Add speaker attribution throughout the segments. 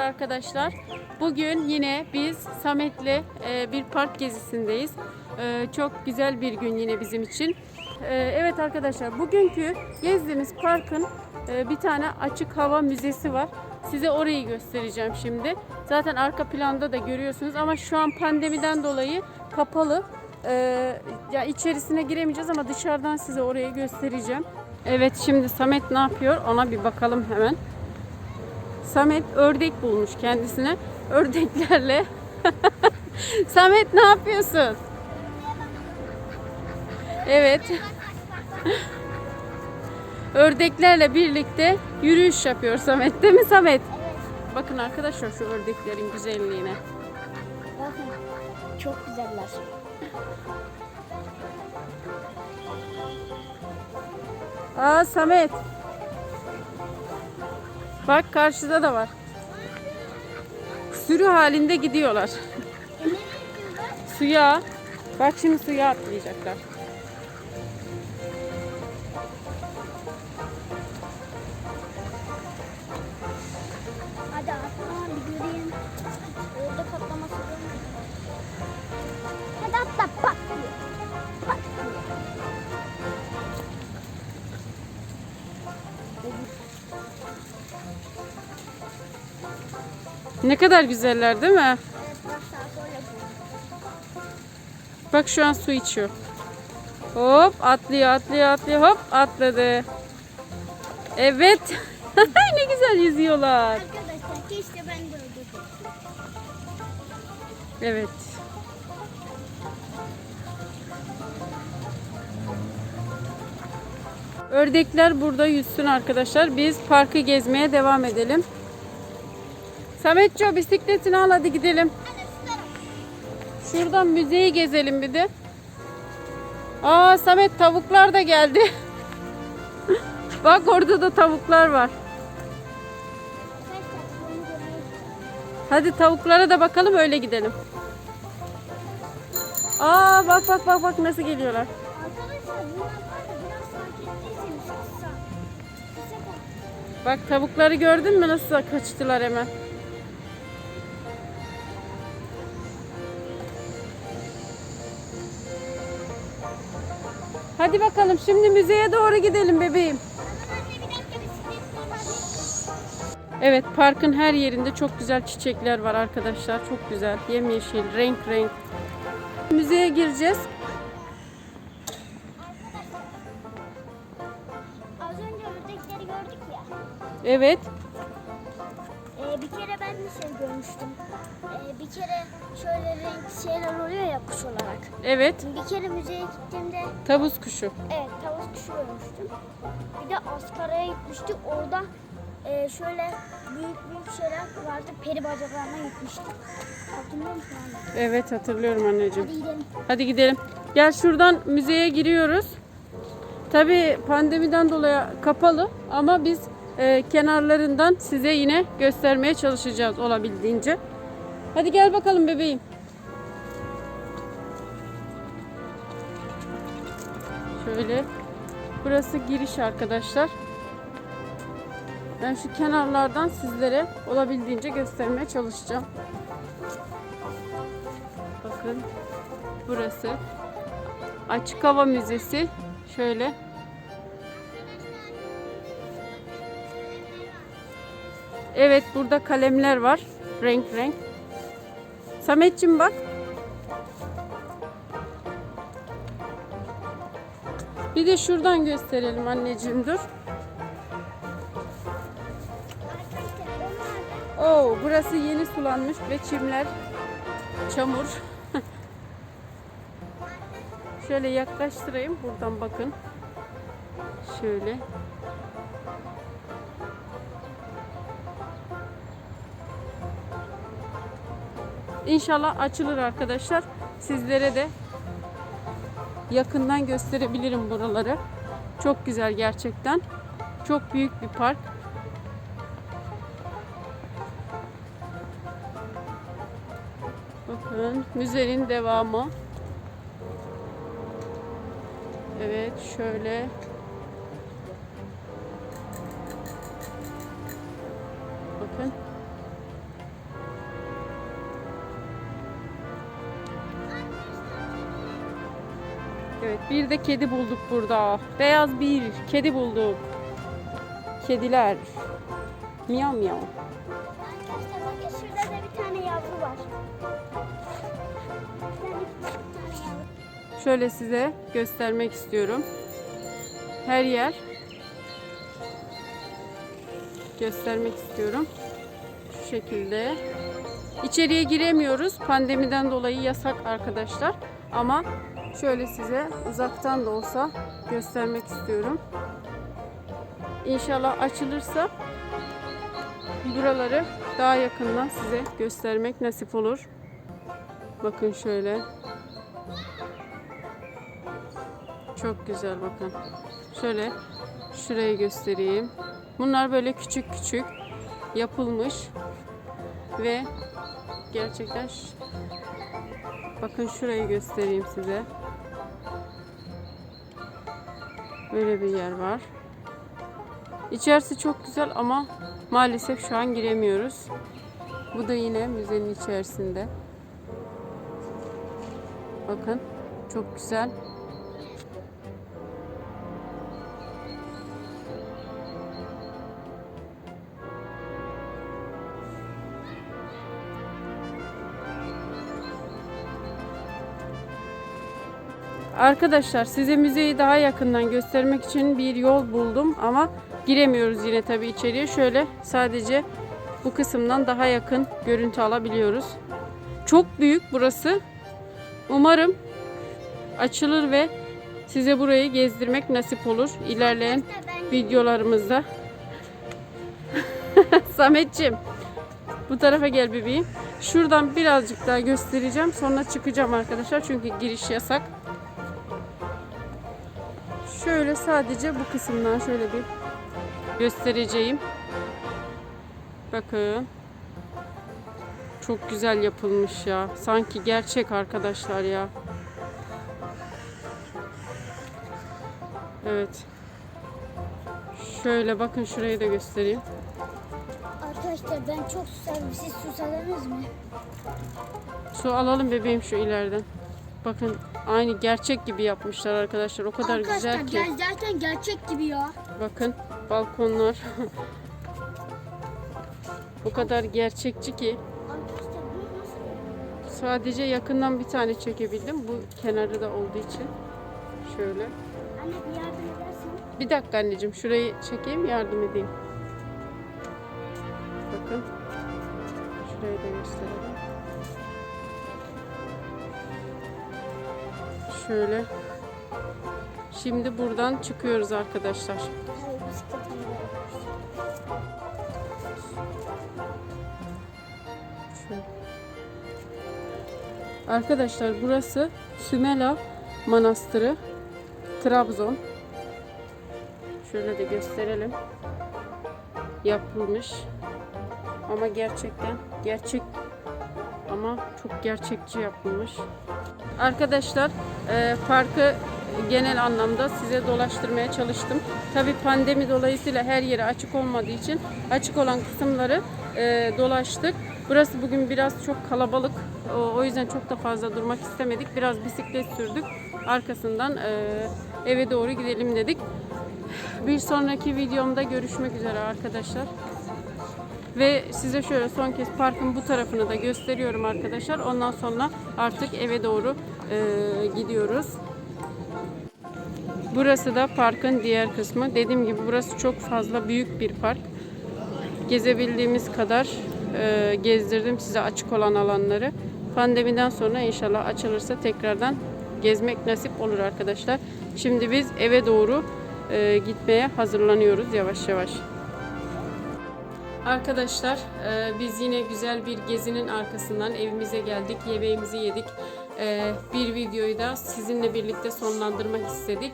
Speaker 1: arkadaşlar. Bugün yine biz Samet'le e, bir park gezisindeyiz. E, çok güzel bir gün yine bizim için. E, evet arkadaşlar bugünkü gezdiğimiz parkın bir tane açık hava müzesi var. Size orayı göstereceğim şimdi. Zaten arka planda da görüyorsunuz ama şu an pandemiden dolayı kapalı. Ya içerisine giremeyeceğiz ama dışarıdan size orayı göstereceğim. Evet şimdi Samet ne yapıyor ona bir bakalım hemen. Samet ördek bulmuş kendisine. Ördeklerle. Samet ne yapıyorsun? Evet. Ördeklerle birlikte yürüyüş yapıyor Samet. Değil mi Samet? Bakın arkadaşlar şu ördeklerin güzelliğine.
Speaker 2: Bakın çok güzeller.
Speaker 1: Aa Samet. Bak karşıda da var. Sürü halinde gidiyorlar. Suya. Bak şimdi suya atlayacaklar. Ne kadar güzeller değil mi?
Speaker 2: Bak
Speaker 1: şu an su içiyor. Hop atlıyor atlıyor atlıyor hop atladı. Evet. ne güzel yüzüyorlar.
Speaker 2: Arkadaşlar keşke ben de öyle
Speaker 1: Evet. Ördekler burada yüzsün arkadaşlar. Biz parkı gezmeye devam edelim. Sametço bisikletini al hadi gidelim. Şuradan müzeyi gezelim bir de. Aa Samet tavuklar da geldi. Bak orada da tavuklar var. Hadi tavuklara da bakalım öyle gidelim. Aa bak bak bak bak nasıl geliyorlar.
Speaker 2: Bak
Speaker 1: tavukları gördün mü nasıl kaçtılar hemen. Hadi bakalım şimdi müzeye doğru gidelim bebeğim. Evet parkın her yerinde çok güzel çiçekler var arkadaşlar. Çok güzel. Yemyeşil, renk renk. Müzeye gireceğiz.
Speaker 2: Az önce ördekleri gördük ya.
Speaker 1: Evet.
Speaker 2: Ee, bir kere ben bir şey görmüştüm. Ee, bir kere şöyle renk şeyler oluyor ya kuş olarak.
Speaker 1: Evet.
Speaker 2: Bir kere müzeye gittiğimde
Speaker 1: Tavus kuşu.
Speaker 2: evet tavus kuşu görmüştüm. Bir de Askara'ya gitmiştik. Orada e, şöyle büyük büyük şeyler vardı. Peri bacaklarına gitmiştik. Hatırlıyor musun anne?
Speaker 1: Evet hatırlıyorum anneciğim.
Speaker 2: Hadi gidelim.
Speaker 1: Hadi gidelim. Gel şuradan müzeye giriyoruz. Tabii pandemiden dolayı kapalı ama biz e, kenarlarından size yine göstermeye çalışacağız olabildiğince. Hadi gel bakalım bebeğim. Şöyle. Burası giriş arkadaşlar. Ben şu kenarlardan sizlere olabildiğince göstermeye çalışacağım. Bakın burası açık hava müzesi. Şöyle. Evet burada kalemler var. Renk renk. Sametçim bak. Bir de şuradan gösterelim anneciğim dur. Oo, burası yeni sulanmış ve çimler çamur. Şöyle yaklaştırayım buradan bakın. Şöyle. İnşallah açılır arkadaşlar. Sizlere de yakından gösterebilirim buraları. Çok güzel gerçekten. Çok büyük bir park. Bakın müzenin devamı. Evet şöyle. Evet bir de kedi bulduk burada. Beyaz bir kedi bulduk. Kediler. Miyav miyav. Şöyle size göstermek istiyorum. Her yer göstermek istiyorum. Şu şekilde. İçeriye giremiyoruz. Pandemiden dolayı yasak arkadaşlar. Ama şöyle size uzaktan da olsa göstermek istiyorum. İnşallah açılırsa buraları daha yakından size göstermek nasip olur. Bakın şöyle. Çok güzel bakın. Şöyle şurayı göstereyim. Bunlar böyle küçük küçük yapılmış ve gerçekten bakın şurayı göstereyim size. Böyle bir yer var. İçerisi çok güzel ama maalesef şu an giremiyoruz. Bu da yine müzenin içerisinde. Bakın çok güzel. Arkadaşlar size müzeyi daha yakından göstermek için bir yol buldum ama giremiyoruz yine tabii içeriye. Şöyle sadece bu kısımdan daha yakın görüntü alabiliyoruz. Çok büyük burası. Umarım açılır ve size burayı gezdirmek nasip olur ilerleyen videolarımızda. Sametçim bu tarafa gel bebeğim. Şuradan birazcık daha göstereceğim. Sonra çıkacağım arkadaşlar. Çünkü giriş yasak. Şöyle sadece bu kısımdan şöyle bir göstereceğim. Bakın. Çok güzel yapılmış ya. Sanki gerçek arkadaşlar ya. Evet. Şöyle bakın şurayı da göstereyim.
Speaker 2: Arkadaşlar ben çok susadım. Siz susadınız mı?
Speaker 1: Su alalım bebeğim şu ileriden. Bakın aynı gerçek gibi yapmışlar arkadaşlar. O kadar güzel ki.
Speaker 2: zaten gerçek gibi ya.
Speaker 1: Bakın balkonlar. o kadar gerçekçi ki.
Speaker 2: Arkadaşlar?
Speaker 1: Sadece yakından bir tane çekebildim. Bu kenarı da olduğu için. Şöyle.
Speaker 2: Anne bir yardım edersin.
Speaker 1: Bir dakika anneciğim şurayı çekeyim yardım edeyim. Şöyle. Şimdi buradan çıkıyoruz arkadaşlar. Arkadaşlar burası Sümela Manastırı. Trabzon. Şöyle de gösterelim. Yapılmış. Ama gerçekten gerçek ama çok gerçekçi yapılmış. Arkadaşlar e, parkı genel anlamda size dolaştırmaya çalıştım. Tabi pandemi dolayısıyla her yeri açık olmadığı için açık olan kısımları e, dolaştık. Burası bugün biraz çok kalabalık. O, o yüzden çok da fazla durmak istemedik. Biraz bisiklet sürdük. Arkasından e, eve doğru gidelim dedik. Bir sonraki videomda görüşmek üzere arkadaşlar. Ve size şöyle son kez parkın bu tarafını da gösteriyorum arkadaşlar. Ondan sonra artık eve doğru e, gidiyoruz. Burası da parkın diğer kısmı. Dediğim gibi burası çok fazla büyük bir park. Gezebildiğimiz kadar e, gezdirdim size açık olan alanları. Pandemiden sonra inşallah açılırsa tekrardan gezmek nasip olur arkadaşlar. Şimdi biz eve doğru e, gitmeye hazırlanıyoruz yavaş yavaş. Arkadaşlar e, biz yine güzel bir gezinin arkasından evimize geldik. Yemeğimizi yedik. E, bir videoyu da sizinle birlikte sonlandırmak istedik.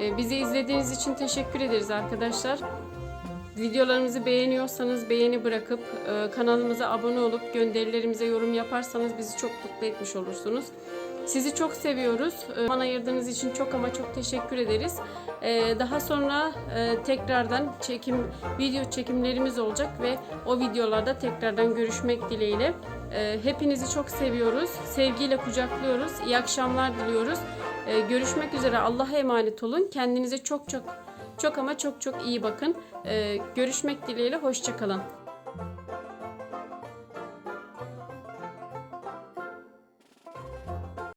Speaker 1: E, bizi izlediğiniz için teşekkür ederiz arkadaşlar. Videolarımızı beğeniyorsanız beğeni bırakıp kanalımıza abone olup gönderilerimize yorum yaparsanız bizi çok mutlu etmiş olursunuz. Sizi çok seviyoruz. E, Bana ayırdığınız için çok ama çok teşekkür ederiz. E, Daha sonra e, tekrardan çekim video çekimlerimiz olacak ve o videolarda tekrardan görüşmek dileğiyle. E, hepinizi çok seviyoruz. Sevgiyle kucaklıyoruz. İyi akşamlar diliyoruz. Görüşmek üzere. Allah'a emanet olun. Kendinize çok çok çok ama çok çok iyi bakın. Görüşmek dileğiyle. Hoşçakalın.